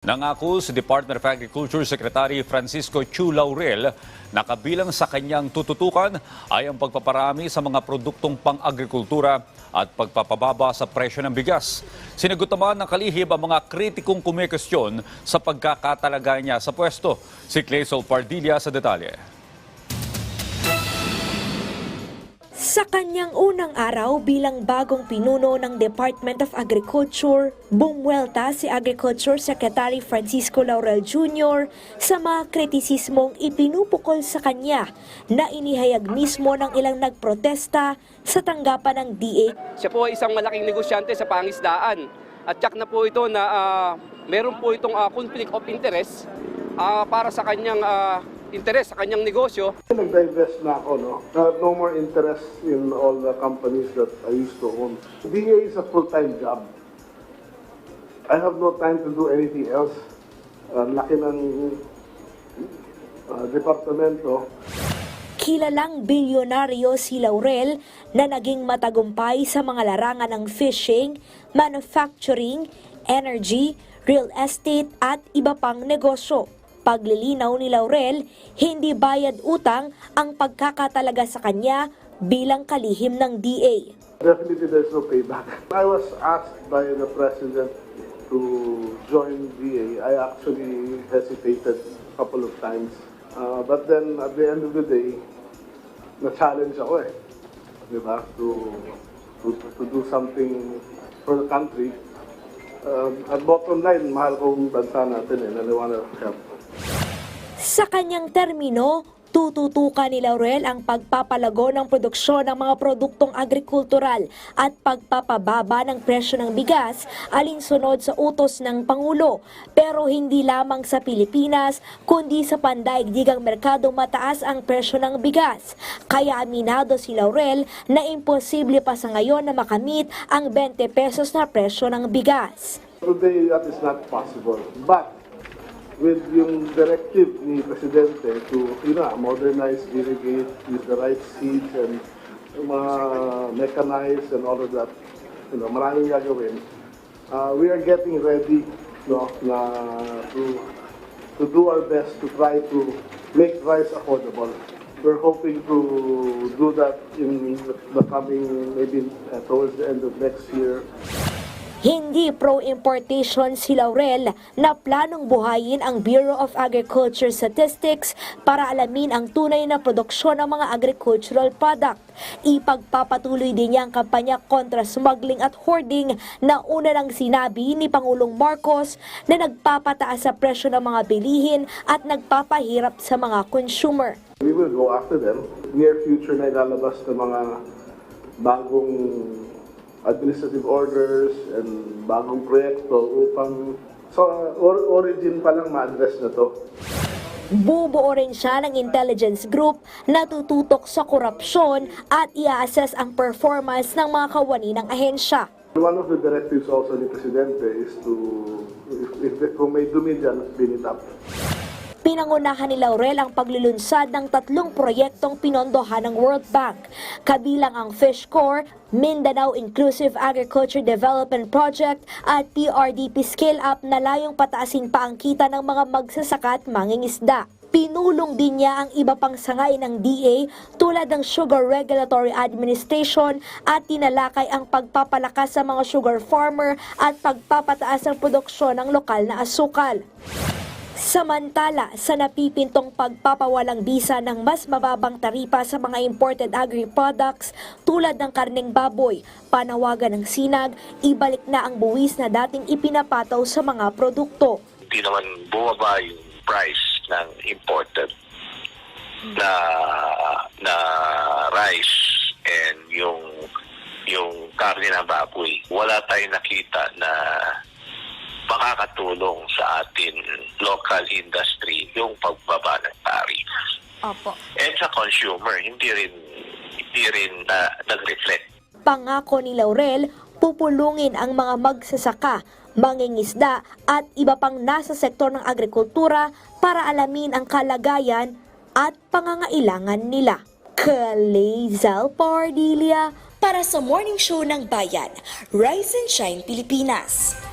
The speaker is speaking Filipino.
Nangako si Department of Agriculture Secretary Francisco Chu Laurel na kabilang sa kanyang tututukan ay ang pagpaparami sa mga produktong pang-agrikultura at pagpapababa sa presyo ng bigas. Sinagot naman ng kalihib ang mga kritikong kumikestyon sa pagkakatalaga niya sa pwesto. Si Claysol Pardilla sa detalye. Sa kanyang unang araw bilang bagong pinuno ng Department of Agriculture, bumwelta si Agriculture Secretary Francisco Laurel Jr. sa mga kritisismong ipinupukol sa kanya na inihayag mismo ng ilang nagprotesta sa tanggapan ng DA Siya po ay isang malaking negosyante sa pangisdaan. At tsak na po ito na ah, meron po itong ah, conflict of interest ah, para sa kanyang ah, interest, sa kanyang negosyo. Nag-divest na ako, no? I have no more interest in all the companies that I used to own. DA is a full-time job. I have no time to do anything else. Ang laki ng uh, departamento. Kilalang bilyonaryo si Laurel na naging matagumpay sa mga larangan ng fishing, manufacturing, energy, real estate at iba pang negosyo. Paglilinaw ni Laurel, hindi bayad utang ang pagkakatalaga sa kanya bilang kalihim ng DA. Definitely there's no payback. I was asked by the president to join DA. I actually hesitated a couple of times. Uh, but then at the end of the day, na-challenge ako eh. Di ba? To, to, to do something for the country. Uh, at bottom line, mahal ko ang bansa natin eh, and I wanna help. Sa kanyang termino, tututukan ni Laurel ang pagpapalago ng produksyon ng mga produktong agrikultural at pagpapababa ng presyo ng bigas alinsunod sa utos ng Pangulo. Pero hindi lamang sa Pilipinas, kundi sa pandaigdigang merkado mataas ang presyo ng bigas. Kaya aminado si Laurel na imposible pa sa ngayon na makamit ang 20 pesos na presyo ng bigas. Today, that is not possible. But, with yung directive ni Presidente to, you know, modernize, irrigate, use the right seeds and mga mechanize and all of that, you know, maraming gagawin. Uh, we are getting ready, no, na to, to do our best to try to make rice affordable. We're hoping to do that in the coming, maybe uh, towards the end of next year. Hindi pro-importation si Laurel na planong buhayin ang Bureau of Agriculture Statistics para alamin ang tunay na produksyon ng mga agricultural product. Ipagpapatuloy din niya ang kampanya kontra smuggling at hoarding na una nang sinabi ni Pangulong Marcos na nagpapataas sa presyo ng mga bilihin at nagpapahirap sa mga consumer. We will go after them. Near future na ilalabas ng mga bagong administrative orders and bagong proyekto upang so or- origin pa lang ma-address na to. Bubuo rin siya ng intelligence group na tututok sa korupsyon at i-assess ang performance ng mga kawani ng ahensya. One of the directives also ni Presidente is to, if, if kung may dumi dyan, clean it up. Pinangunahan ni Laurel ang paglulunsad ng tatlong proyektong pinondohan ng World Bank, kabilang ang Fish Corps, Mindanao Inclusive Agriculture Development Project at PRDP Scale Up na layong pataasin pa ang kita ng mga magsasaka at mangingisda. Pinulong din niya ang iba pang sangay ng DA tulad ng Sugar Regulatory Administration at tinalakay ang pagpapalakas sa mga sugar farmer at pagpapataas ng produksyon ng lokal na asukal. Samantala, sa napipintong pagpapawalang bisa ng mas mababang taripa sa mga imported agri-products tulad ng karneng baboy, panawagan ng sinag, ibalik na ang buwis na dating ipinapataw sa mga produkto. hindi naman bumaba yung price ng imported na na rice and yung yung karne ng baboy. Wala tayong nakita na makakatulong sa atin Opo. And sa consumer, hindi rin hindi rin na nag-reflect Pangako ni Laurel, pupulungin ang mga magsasaka, mangingisda at iba pang nasa sektor ng agrikultura para alamin ang kalagayan at pangangailangan nila. Kalezal Pardilia para sa Morning Show ng Bayan, Rise and Shine Pilipinas.